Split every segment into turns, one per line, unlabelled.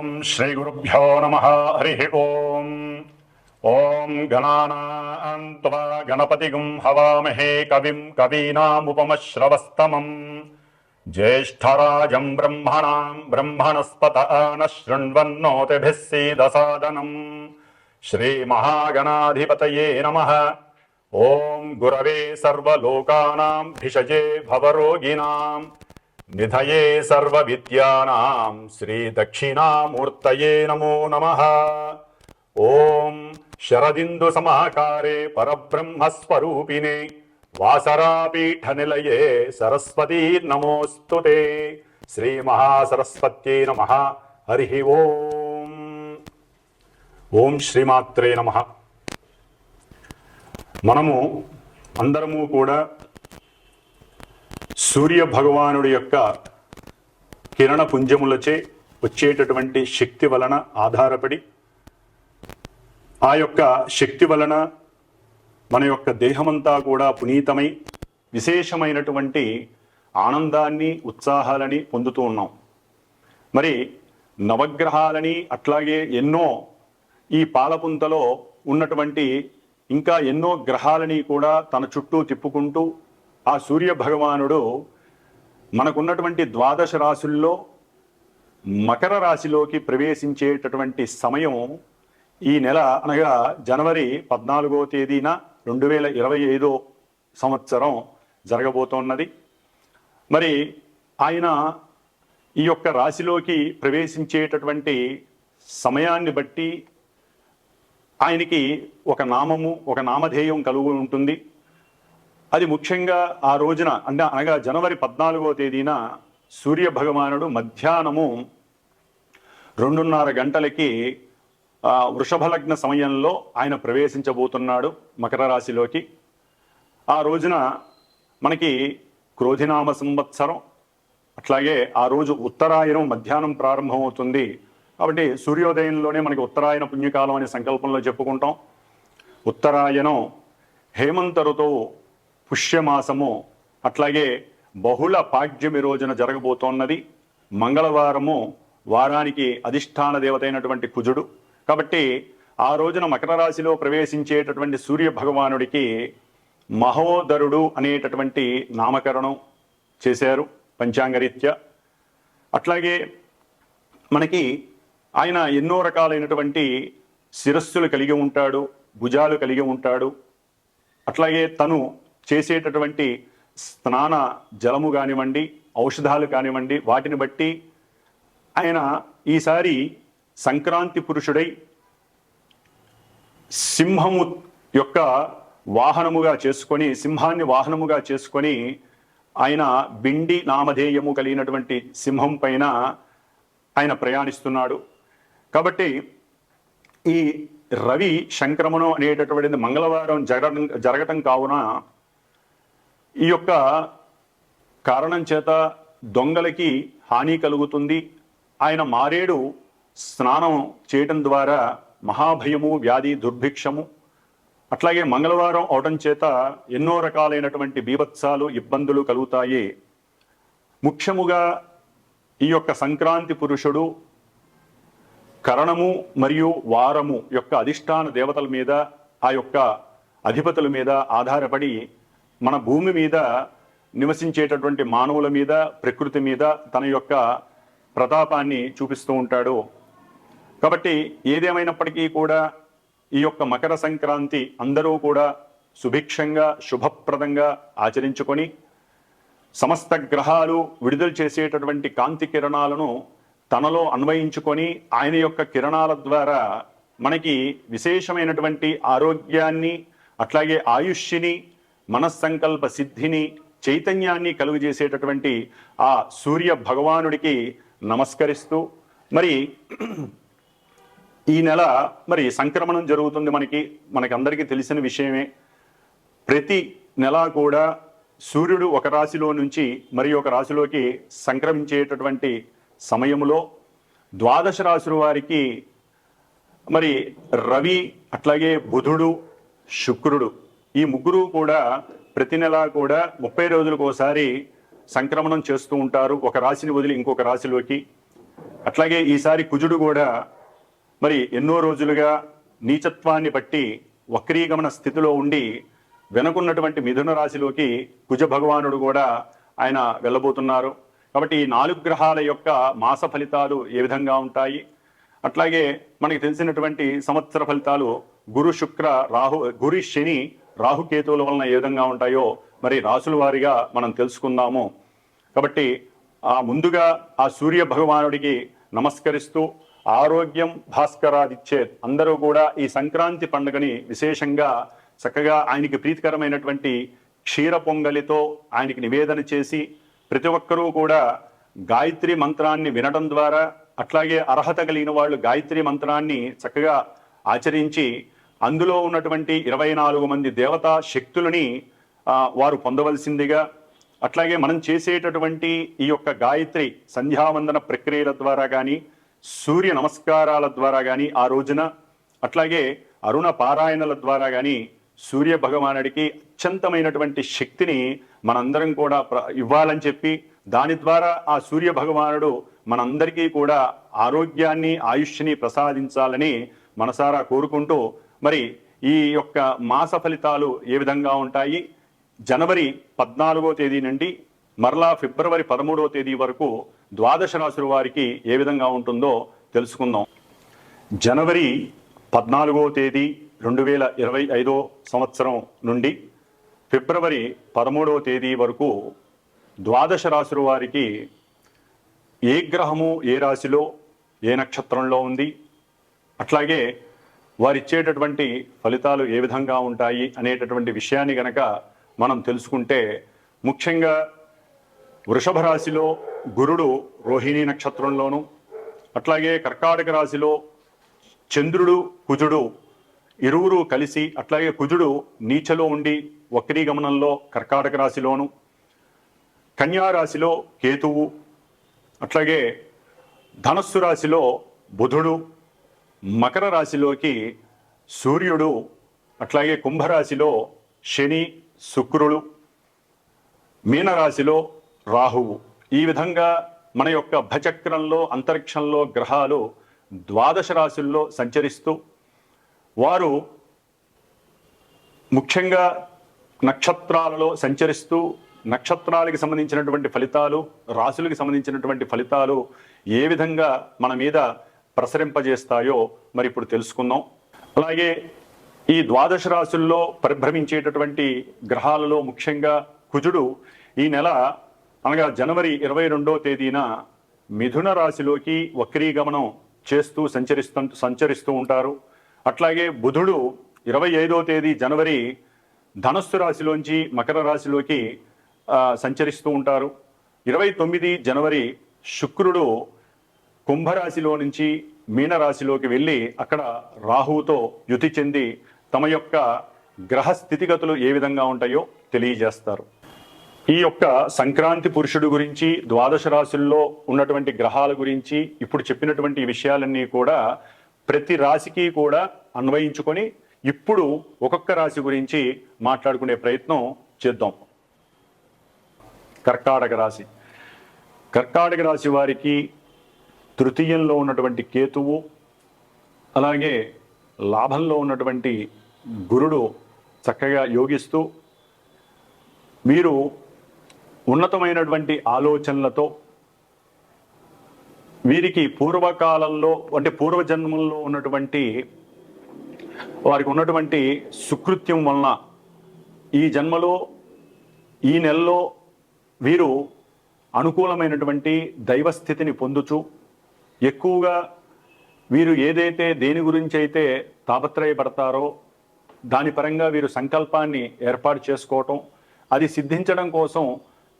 ఓం శ్రీ గురుభ్యో నమ హరి ఓం ఓం గణానాంత్వా గణపతిగుం హవామహే కవిం కవీనాముపమశ్రవస్తమం ज्येष्ठराजम् ब्रह्मणाम् ब्रह्मणस्पत न शृण्वन्नोतिभिः सीदसादनम् श्रीमहागणाधिपतये नमः ॐ गुरवे सर्वलोकानाम् भिषजे भवरोगिणाम् నిధయే సర్వ విద్యానాం శ్రీ దక్షిణామూర్తయే నమో నమ ఓం శరదిందు సమాకారే పరబ్రహ్మస్వరూపిణే వాసరాపీఠ నిలయే సరస్వతీ నమోస్తు శ్రీ మహాసరస్వత్యై నమ హరి ఓం ఓం శ్రీమాత్రే నమ మనము అందరము కూడా సూర్య భగవానుడి యొక్క కిరణ పుంజములచే వచ్చేటటువంటి శక్తి వలన ఆధారపడి ఆ యొక్క శక్తి వలన మన యొక్క దేహమంతా కూడా పునీతమై విశేషమైనటువంటి ఆనందాన్ని ఉత్సాహాలని పొందుతూ ఉన్నాం. మరి నవగ్రహాలని అట్లాగే ఎన్నో ఈ పాలపుంతలో ఉన్నటువంటి ఇంకా ఎన్నో గ్రహాలని కూడా తన చుట్టూ తిప్పుకుంటూ ఆ సూర్య భగవానుడు మనకున్నటువంటి ద్వాదశ రాశుల్లో మకర రాశిలోకి ప్రవేశించేటటువంటి సమయం ఈ నెల అనగా జనవరి పద్నాలుగో తేదీన రెండు వేల ఇరవై ఐదో సంవత్సరం జరగబోతోన్నది. మరి ఆయన ఈ యొక్క రాశిలోకి ప్రవేశించేటటువంటి సమయాన్ని బట్టి ఆయనకి ఒక నామము ఒక నామధేయం కలుగు ఉంటుంది అది ముఖ్యంగా ఆ రోజున అంటే అనగా జనవరి పద్నాలుగో తేదీన సూర్య భగవానుడు మధ్యాహ్నము రెండున్నర గంటలకి వృషభలగ్న వృషభ లగ్న సమయంలో ఆయన ప్రవేశించబోతున్నాడు మకర రాశిలోకి. ఆ రోజున మనకి క్రోధినామ సంవత్సరం అట్లాగే ఆ రోజు ఉత్తరాయణం మధ్యాహ్నం ప్రారంభమవుతుంది. కాబట్టి సూర్యోదయంలోనే మనకి ఉత్తరాయణ పుణ్యకాలం అనే సంకల్పంలో చెప్పుకుంటాం. ఉత్తరాయణం హేమంత ఋతువు పుష్యమాసము. అట్లాగే బహుళ పాడ్యమి రోజున జరగబోతోన్నది. మంగళవారము వారానికి అధిష్టాన దేవత అయినటువంటి కుజుడు. కాబట్టి ఆ రోజున మకర రాశిలో ప్రవేశించేటటువంటి సూర్య భగవానుడికి మహోదరుడు అనేటటువంటి నామకరణం చేశారు పంచాంగరీత్యా. అట్లాగే మనకి ఆయన ఎన్నో రకాలైనటువంటి శిరస్సులు కలిగి ఉంటాడు భుజాలు కలిగి ఉంటాడు. అట్లాగే తను చేసేటటువంటి స్నాన జలము కానివ్వండి ఔషధాలు కానివ్వండి వాటిని బట్టి ఆయన ఈసారి సంక్రాంతి పురుషుడై సింహము యొక్క వాహనముగా చేసుకొని సింహాన్ని వాహనముగా చేసుకొని ఆయన బిండి నామధేయము కలిగినటువంటి సింహం పైన ఆయన ప్రయాణిస్తున్నాడు. కాబట్టి ఈ రవి సంక్రమణం అనేటటువంటిది మంగళవారం జరగడం జరగటం కావున ఈ యొక్క కారణం చేత దొంగలకి హాని కలుగుతుంది. ఆయన మారేడు స్నానం చేయటం ద్వారా మహాభయము వ్యాధి దుర్భిక్షము అట్లాగే మంగళవారం అవటం చేత ఎన్నో రకాలైనటువంటి బీభత్సాలు ఇబ్బందులు కలుగుతాయి. ముఖ్యముగా ఈ యొక్క సంక్రాంతి పురుషుడు కరణము మరియు వారము యొక్క అధిష్టాన దేవతల మీద ఆ యొక్క అధిపతుల మీద ఆధారపడి మన భూమి మీద నివసించేటటువంటి మానవుల మీద ప్రకృతి మీద తన యొక్క ప్రతాపాన్ని చూపిస్తూ ఉంటాడు. కాబట్టి ఏదేమైనప్పటికీ కూడా ఈ యొక్క మకర సంక్రాంతి అందరూ కూడా సుభిక్షంగా శుభప్రదంగా ఆచరించుకొని సమస్త గ్రహాలు విడుదల చేసేటటువంటి కాంతి కిరణాలను తనలో అన్వయించుకొని ఆయన యొక్క కిరణాల ద్వారా మనకి విశేషమైనటువంటి ఆరోగ్యాన్ని అట్లాగే ఆయుష్ని మనస్సంకల్ప సిద్ధిని చైతన్యాన్ని కలుగజేసేటటువంటి ఆ సూర్య భగవానుడికి నమస్కరిస్తూ మరి ఈ నెల మరి సంక్రమణం జరుగుతుంది మనకి మనకందరికీ తెలిసిన విషయమే. ప్రతి నెల కూడా సూర్యుడు ఒక రాశిలో నుంచి మరి ఒక రాశిలోకి సంక్రమించేటటువంటి సమయంలో ద్వాదశ రాశుల వారికి మరి రవి అట్లాగే బుధుడు శుక్రుడు ఈ ముగ్గురు కూడా ప్రతి నెల కూడా ముప్పై రోజులకు ఒకసారి సంక్రమణం చేస్తూ ఉంటారు. ఒక రాశిని వదిలి ఇంకొక రాశిలోకి. అట్లాగే ఈసారి కుజుడు కూడా మరి ఎన్నో రోజులుగా నీచత్వాన్ని బట్టి వక్రీగమన స్థితిలో ఉండి వెనుకున్నటువంటి మిథున రాశిలోకి కుజ భగవానుడు కూడా ఆయన వెళ్ళబోతున్నారు. కాబట్టి ఈ నాలుగు గ్రహాల యొక్క మాస ఫలితాలు ఏ విధంగా ఉంటాయి? అట్లాగే మనకి తెలిసినటువంటి సంవత్సర ఫలితాలు గురు శుక్ర రాహు గురు శని రాహుకేతువుల వలన ఏ విధంగా ఉంటాయో మరి రాసుల వారిగా మనం తెలుసుకుందాము. కాబట్టి ఆ ముందుగా ఆ సూర్య భగవానుడికి నమస్కరిస్తూ ఆరోగ్యం భాస్కరాదిచ్చేత్ అందరూ కూడా ఈ సంక్రాంతి పండుగని విశేషంగా చక్కగా ఆయనకి ప్రీతికరమైనటువంటి క్షీర పొంగలితో ఆయనకి నివేదన చేసి ప్రతి ఒక్కరూ కూడా గాయత్రి మంత్రాన్ని వినడం ద్వారా అట్లాగే అర్హత కలిగిన వాళ్ళు గాయత్రి మంత్రాన్ని చక్కగా ఆచరించి అందులో ఉన్నటువంటి ఇరవై నాలుగు మంది దేవతా శక్తులని వారు పొందవలసిందిగా అట్లాగే మనం చేసేటటువంటి ఈ యొక్క గాయత్రి సంధ్యావందన ప్రక్రియల ద్వారా కానీ సూర్య నమస్కారాల ద్వారా కానీ ఆ రోజున అట్లాగే అరుణ పారాయణల ద్వారా కానీ సూర్య భగవానుడికి అత్యంతమైనటువంటి శక్తిని మనందరం కూడా ప్ర- ఇవ్వాలని చెప్పి దాని ద్వారా ఆ సూర్య భగవానుడు మనందరికీ కూడా ఆరోగ్యాన్ని ఆయుష్ని ప్రసాదించాలని మనసారా కోరుకుంటూ మరి ఈ యొక్క మాస ఫలితాలు ఏ విధంగా ఉంటాయి? జనవరి పద్నాలుగో తేదీ నుండి మరలా ఫిబ్రవరి పదమూడవ తేదీ వరకు ద్వాదశ రాశుల వారికి ఏ విధంగా ఉంటుందో తెలుసుకుందాం. జనవరి పద్నాలుగో తేదీ రెండు వేల ఇరవై ఐదో సంవత్సరం నుండి ఫిబ్రవరి పదమూడవ తేదీ వరకు ద్వాదశ రాశుల వారికి ఏ గ్రహము ఏ రాశిలో ఏ నక్షత్రంలో ఉంది? అట్లాగే వారు ఇచ్చేటటువంటి ఫలితాలు ఏ విధంగా ఉంటాయి అనేటటువంటి విషయాన్ని గనక మనం తెలుసుకుంటే ముఖ్యంగా వృషభ రాశిలో గురుడు రోహిణీ నక్షత్రంలోను అట్లాగే కర్కాటక రాశిలో చంద్రుడు కుజుడు ఇరువురు కలిసి అట్లాగే కుజుడు నీచలో ఉండి వక్రీ గమనంలో కర్కాటక రాశిలోను కన్యా రాశిలో కేతువు అట్లాగే ధనస్సు రాశిలో బుధుడు మకర రాశిలోకి సూర్యుడు అట్లాగే కుంభరాశిలో శని శుక్రుడు మీనరాశిలో రాహువు. ఈ విధంగా మన యొక్క భచక్రంలో అంతరిక్షంలో గ్రహాలు ద్వాదశ రాశుల్లో సంచరిస్తూ వారు ముఖ్యంగా నక్షత్రాలలో సంచరిస్తూ నక్షత్రాలకి సంబంధించినటువంటి ఫలితాలు రాశులకు సంబంధించినటువంటి ఫలితాలు ఏ విధంగా మన మీద ప్రసరింపజేస్తాయో మరి ఇప్పుడు తెలుసుకుందాం. అలాగే ఈ ద్వాదశ రాశుల్లో పరిభ్రమించేటటువంటి గ్రహాలలో ముఖ్యంగా కుజుడు ఈ నెల అనగా జనవరి ఇరవై రెండో తేదీన మిథున రాశిలోకి వక్రీగమనం చేస్తూ సంచరిస్తూ సంచరిస్తూ ఉంటారు. అట్లాగే బుధుడు ఇరవై ఐదో తేదీ జనవరి ధనస్సు రాశిలోంచి మకర రాశిలోకి సంచరిస్తూ ఉంటారు. ఇరవై తొమ్మిది జనవరి శుక్రుడు కుంభరాశిలో నుంచి మీనరాశిలోకి వెళ్ళి అక్కడ రాహువుతో యుతి చెంది తమ యొక్క గ్రహ స్థితిగతులు ఏ విధంగా ఉంటాయో తెలియజేస్తారు. ఈ యొక్క సంక్రాంతి పురుషుడు గురించి ద్వాదశ రాశుల్లో ఉన్నటువంటి గ్రహాల గురించి ఇప్పుడు చెప్పినటువంటి విషయాలన్నీ కూడా ప్రతి రాశికి కూడా అన్వయించుకొని ఇప్పుడు ఒక్కొక్క రాశి గురించి మాట్లాడుకునే ప్రయత్నం చేద్దాం. కర్కాటక రాశి. కర్కాటక రాశి వారికి తృతీయంలో ఉన్నటువంటి కేతువు అలాగే లాభంలో ఉన్నటువంటి గురుడు చక్కగా యోగిస్తూ మీరు ఉన్నతమైనటువంటి ఆలోచనలతో వీరికి పూర్వకాలంలో అంటే పూర్వజన్మంలో ఉన్నటువంటి వారికి ఉన్నటువంటి సుకృత్యం వలన ఈ జన్మలో ఈ నెలలో వీరు అనుకూలమైనటువంటి దైవస్థితిని పొందుచు ఎక్కువగా వీరు ఏదైతే దేని గురించి అయితే తాపత్రయపడతారో దాని పరంగా వీరు సంకల్పాన్ని ఏర్పాటు చేసుకోవటం అది సిద్ధించడం కోసం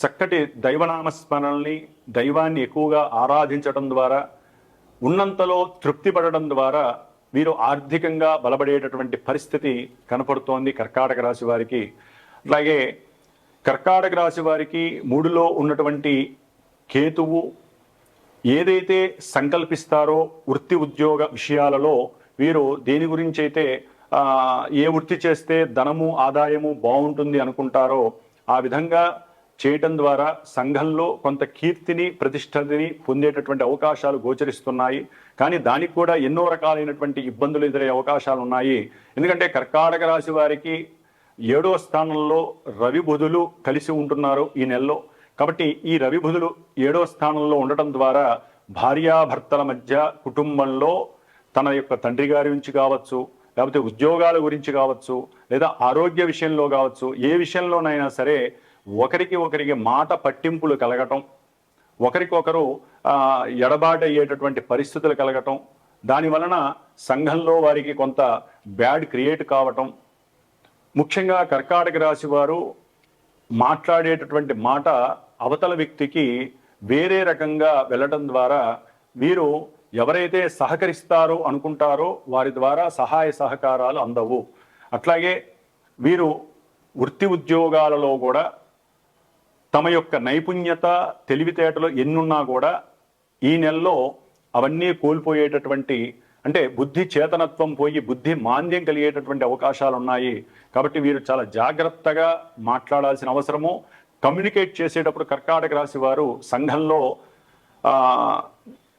చక్కటి దైవనామస్మరణల్ని దైవాన్ని ఎక్కువగా ఆరాధించడం ద్వారా ఉన్నంతలో తృప్తి పడడం ద్వారా వీరు ఆర్థికంగా బలపడేటటువంటి పరిస్థితి కనపడుతోంది కర్కాటక రాశి వారికి. అలాగే కర్కాటక రాశి వారికి మూడులో ఉన్నటువంటి కేతువు ఏదైతే సంకల్పిస్తారో వృత్తి ఉద్యోగ విషయాలలో వీరు దేని గురించి అయితే ఏ వృత్తి చేస్తే ధనము ఆదాయము బాగుంటుంది అనుకుంటారో ఆ విధంగా చేయటం ద్వారా సంఘంలో కొంత కీర్తిని ప్రతిష్టని పొందేటటువంటి అవకాశాలు గోచరిస్తున్నాయి. కానీ దానికి కూడా ఎన్నో రకాలైనటువంటి ఇబ్బందులు ఎదురయ్యే అవకాశాలు ఉన్నాయి. ఎందుకంటే కర్కాటక రాశి వారికి ఏడో స్థానంలో రవి బుధులు కలిసి ఉంటున్నారు ఈ నెలలో. కాబట్టి ఈ రవి ఏడవ ఏడో స్థానంలో ఉండటం ద్వారా భార్యాభర్తల మధ్య కుటుంబంలో తన యొక్క తండ్రి గారి నుంచి కావచ్చు లేకపోతే ఉద్యోగాల గురించి కావచ్చు లేదా ఆరోగ్య విషయంలో కావచ్చు ఏ విషయంలోనైనా సరే ఒకరికి ఒకరికి మాట పట్టింపులు కలగటం ఒకరికొకరు ఎడబాటయ్యేటటువంటి అయ్యేటటువంటి పరిస్థితులు కలగటం దాని వలన సంఘంలో వారికి కొంత బ్యాడ్ క్రియేట్ కావటం ముఖ్యంగా కర్కాటక రాశి వారు మాట్లాడేటటువంటి మాట అవతల వ్యక్తికి వేరే రకంగా వెళ్ళడం ద్వారా వీరు ఎవరైతే సహకరిస్తారో అనుకుంటారో వారి ద్వారా సహాయ సహకారాలు అందవు. అట్లాగే వీరు వృత్తి ఉద్యోగాలలో కూడా తమ యొక్క నైపుణ్యత తెలివితేటలు ఎన్నున్నా కూడా ఈ నెలలో అవన్నీ కోల్పోయేటటువంటి అంటే బుద్ధి చేతనత్వం పోయి బుద్ధి మాంద్యం కలిగేటటువంటి అవకాశాలు ఉన్నాయి కాబట్టి వీరు చాలా జాగ్రత్తగా మాట్లాడాల్సిన అవసరము. కమ్యూనికేట్ చేసేటప్పుడు కర్కాటక రాశి వారు సంఘంలో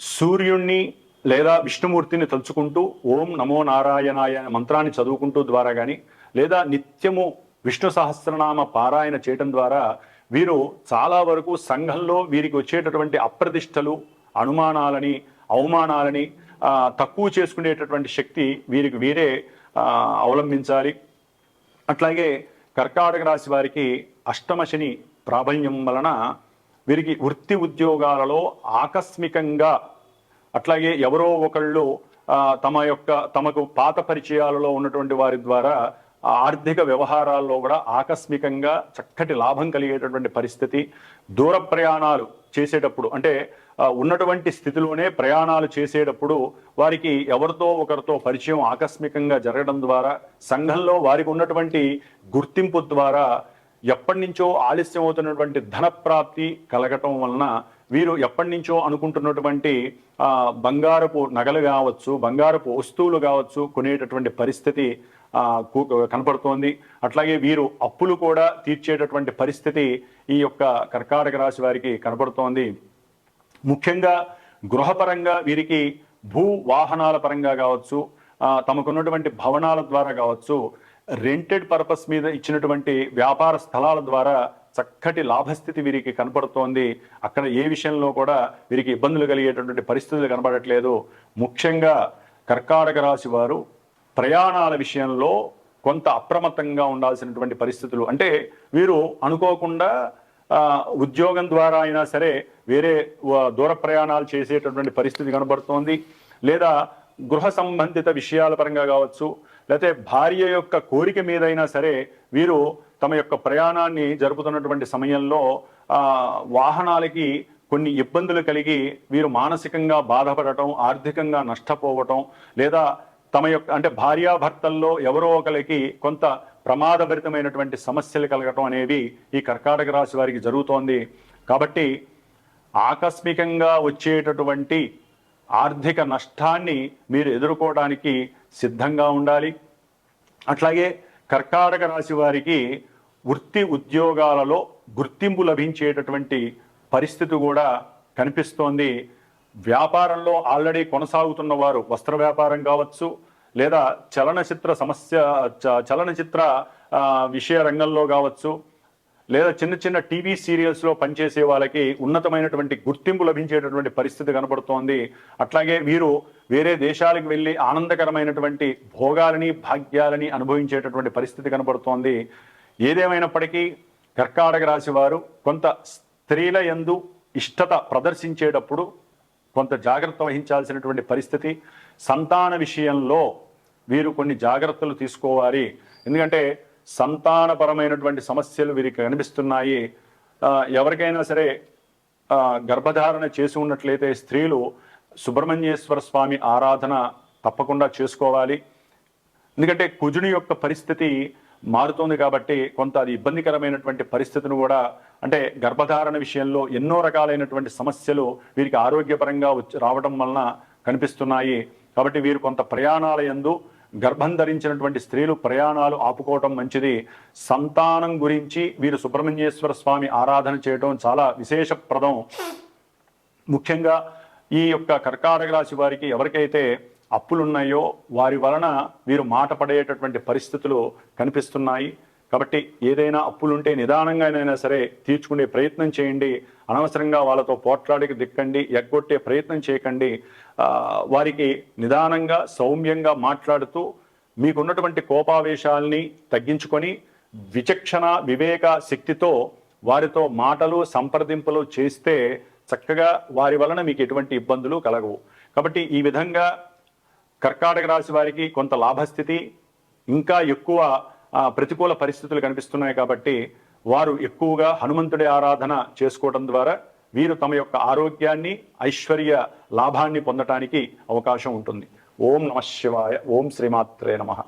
సూర్యుణ్ణి లేదా విష్ణుమూర్తిని తలుచుకుంటూ ఓం నమో నారాయణాయ మంత్రాన్ని చదువుకుంటూ ద్వారా కానీ లేదా నిత్యము విష్ణు సహస్రనామ పారాయణ చేయటం ద్వారా వీరు చాలా వరకు సంఘంలో వీరికి వచ్చేటటువంటి అప్రతిష్టలు అనుమానాలని అవమానాలని తక్కువ చేసుకునేటటువంటి శక్తి వీరికి వీరే అవలంబించాలి. అట్లాగే కర్కాటక రాశి వారికి అష్టమ శని ప్రాబల్యం వలన వీరికి వృత్తి ఉద్యోగాలలో ఆకస్మికంగా అట్లాగే ఎవరో ఒకళ్ళు తమ యొక్క తమకు పాత పరిచయాలలో ఉన్నటువంటి వారి ద్వారా ఆర్థిక వ్యవహారాల్లో కూడా ఆకస్మికంగా చక్కటి లాభం కలిగేటటువంటి పరిస్థితి. దూర ప్రయాణాలు చేసేటప్పుడు అంటే ఉన్నటువంటి స్థితిలోనే ప్రయాణాలు చేసేటప్పుడు వారికి ఎవరితో ఒకరితో పరిచయం ఆకస్మికంగా జరగడం ద్వారా సంఘంలో వారికి ఉన్నటువంటి గుర్తింపు ద్వారా ఎప్పటి నుంచో ఆలస్యం అవుతున్నటువంటి ధనప్రాప్తి కలగటం వలన వీరు ఎప్పటి నుంచో అనుకుంటున్నటువంటి బంగారపు నగలు కావచ్చు బంగారపు వస్తువులు కావచ్చు కొనేటటువంటి పరిస్థితి కనపడుతోంది. అట్లాగే వీరు అప్పులు కూడా తీర్చేటటువంటి పరిస్థితి ఈ యొక్క కర్కాటక రాశి వారికి కనపడుతోంది. ముఖ్యంగా గృహపరంగా వీరికి భూ వాహనాల పరంగా కావచ్చు తమకున్నటువంటి భవనాల ద్వారా కావచ్చు రెంటెడ్ పర్పస్ మీద ఇచ్చినటువంటి వ్యాపార స్థలాల ద్వారా చక్కటి లాభస్థితి వీరికి కనపడుతోంది. అక్కడ ఏ విషయంలో కూడా వీరికి ఇబ్బందులు కలిగేటటువంటి పరిస్థితులు కనబడట్లేదు. ముఖ్యంగా కర్కాటక రాశి వారు ప్రయాణాల విషయంలో కొంత అప్రమత్తంగా ఉండాల్సినటువంటి పరిస్థితులు. అంటే వీరు అనుకోకుండా ఉద్యోగం ద్వారా అయినా సరే వేరే దూర ప్రయాణాలు చేసేటటువంటి పరిస్థితి కనబడుతోంది. లేదా గృహ సంబంధిత విషయాల పరంగా కావచ్చు లేకపోతే భార్య యొక్క కోరిక మీదైనా సరే వీరు తమ యొక్క ప్రయాణాన్ని జరుపుతున్నటువంటి సమయంలో వాహనాలకి కొన్ని ఇబ్బందులు కలిగి వీరు మానసికంగా బాధపడటం ఆర్థికంగా నష్టపోవటం లేదా తమ యొక్క అంటే భార్యాభర్తల్లో ఎవరో ఒకరికి కొంత ప్రమాదభరితమైనటువంటి సమస్యలు కలగటం అనేవి ఈ కర్కాటక రాశి వారికి జరుగుతోంది. కాబట్టి ఆకస్మికంగా వచ్చేటటువంటి ఆర్థిక నష్టాన్ని మీరు ఎదుర్కోవడానికి సిద్ధంగా ఉండాలి. అట్లాగే కర్కాటక రాశి వారికి వృత్తి ఉద్యోగాలలో గుర్తింపు లభించేటటువంటి పరిస్థితి కూడా కనిపిస్తోంది. వ్యాపారంలో ఆల్రెడీ కొనసాగుతున్న వారు వస్త్ర వ్యాపారం కావచ్చు లేదా చలనచిత్ర సమస్య చ- చలనచిత్ర విషయ రంగంలో కావచ్చు లేదా చిన్న చిన్న టీవీ సీరియల్స్లో పనిచేసే వాళ్ళకి ఉన్నతమైనటువంటి గుర్తింపు లభించేటటువంటి పరిస్థితి కనబడుతోంది. అట్లాగే వీరు వేరే దేశాలకు వెళ్ళి ఆనందకరమైనటువంటి భోగాలని భాగ్యాలని అనుభవించేటటువంటి పరిస్థితి కనబడుతోంది. ఏదేమైనప్పటికీ కర్కాటక రాశి వారు కొంత స్త్రీల యందు ఇష్టత ప్రదర్శించేటప్పుడు కొంత జాగ్రత్త వహించాల్సినటువంటి పరిస్థితి. సంతాన విషయంలో వీరు కొన్ని జాగ్రత్తలు తీసుకోవాలి. ఎందుకంటే సంతానపరమైనటువంటి సమస్యలు వీరికి కనిపిస్తున్నాయి. ఎవరికైనా సరే గర్భధారణ చేసి ఉన్నట్లయితే స్త్రీలు సుబ్రహ్మణ్యేశ్వర స్వామి ఆరాధన తప్పకుండా చేసుకోవాలి. ఎందుకంటే కుజుని యొక్క పరిస్థితి మారుతోంది కాబట్టి కొంత అది ఇబ్బందికరమైనటువంటి పరిస్థితిని కూడా అంటే గర్భధారణ విషయంలో ఎన్నో రకాలైనటువంటి సమస్యలు వీరికి ఆరోగ్యపరంగా వచ్చి రావడం వలన కనిపిస్తున్నాయి. కాబట్టి వీరు కొంత ప్రయాణాల యందు గర్భం ధరించినటువంటి స్త్రీలు ప్రయాణాలు ఆపుకోవటం మంచిది. సంతానం గురించి వీరు సుబ్రహ్మణ్యేశ్వర స్వామి ఆరాధన చేయటం చాలా విశేషప్రదం. ముఖ్యంగా ఈ యొక్క కర్కాటక రాశి వారికి ఎవరికైతే అప్పులు ఉన్నాయో వారి వలన వీరు మాట పడేటటువంటి పరిస్థితులు కనిపిస్తున్నాయి. కాబట్టి ఏదైనా అప్పులుంటే నిదానంగానైనా సరే తీర్చుకునే ప్రయత్నం చేయండి. అనవసరంగా వాళ్ళతో పోట్లాడికి దిక్కండి ఎగ్గొట్టే ప్రయత్నం చేయకండి. వారికి నిదానంగా సౌమ్యంగా మాట్లాడుతూ మీకున్నటువంటి కోపావేశాల్ని తగ్గించుకొని విచక్షణ వివేక శక్తితో వారితో మాటలు సంప్రదింపులు చేస్తే చక్కగా వారి వలన మీకు ఎటువంటి ఇబ్బందులు కలగవు. కాబట్టి ఈ విధంగా కర్కాటక రాశి వారికి కొంత లాభస్థితి ఇంకా ఎక్కువ ప్రతికూల పరిస్థితులు కనిపిస్తున్నాయి కాబట్టి వారు ఎక్కువగా హనుమంతుడి ఆరాధన చేసుకోవడం ద్వారా వీరు తమ యొక్క ఆరోగ్యాన్ని ఐశ్వర్య లాభాన్ని పొందటానికి అవకాశం ఉంటుంది. ఓం నమ శివాయ ఓం శ్రీమాత్రే నమః.